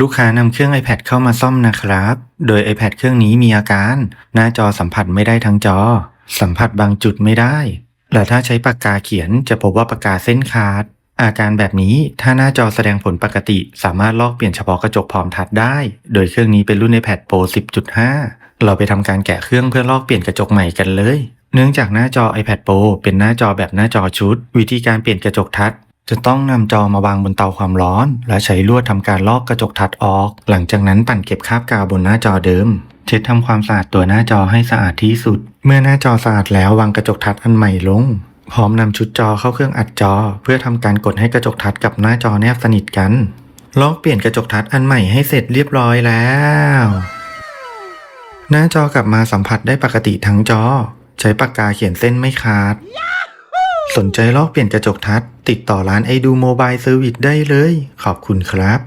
ลูกค้านำเครื่อง iPad เข้ามาซ่อมนะครับ โดย iPad เครื่องนี้มีอาการ หน้าจอสัมผัสไม่ได้ทั้งจอ สัมผัสบางจุดไม่ได้ และถ้าใช้ปากกาเขียนจะพบว่าปากกาเส้นขาด อาการแบบนี้ถ้าหน้าจอแสดงผลปกติ สามารถลอกเปลี่ยนเฉพาะกระจกพร้อมทัชได้ โดยเครื่องนี้เป็นรุ่น iPad Pro 10.5 เราไปทำการแกะเครื่องเพื่อลอกเปลี่ยนกระจกใหม่กันเลย เนื่องจากหน้าจอ iPad Pro เป็นหน้าจอแบบหน้าจอชุด วิธีการเปลี่ยนกระจกทัช จะต้องนำจอมาวางบนเตาความร้อน และใช้ลวดทำการลอกกระจกทัดออก หลังจากนั้นปั่นเก็บคราบกาวบนหน้าจอเดิม เช็ดทำความสะอาดตัวหน้าจอให้สะอาดที่สุด เมื่อหน้าจอสะอาดแล้ววางกระจกทัดอันใหม่ลง พร้อมนำชุดจอเข้าเครื่องอัดจอ เพื่อทำการกดให้กระจกทัดกับหน้าจอแนบสนิทกันลอกเปลี่ยนกระจกทัดอันใหม่ให้เสร็จเรียบร้อยแล้ว หน้าจอกลับมาสัมผัสได้ปกติทั้งจอ ใช้ปากกาเขียนเส้นไม่ขาด สนใจลอกเปลี่ยนกระจกทัดติดต่อร้านไอดูโมบายเซอร์วิสได้เลย ขอบคุณครับ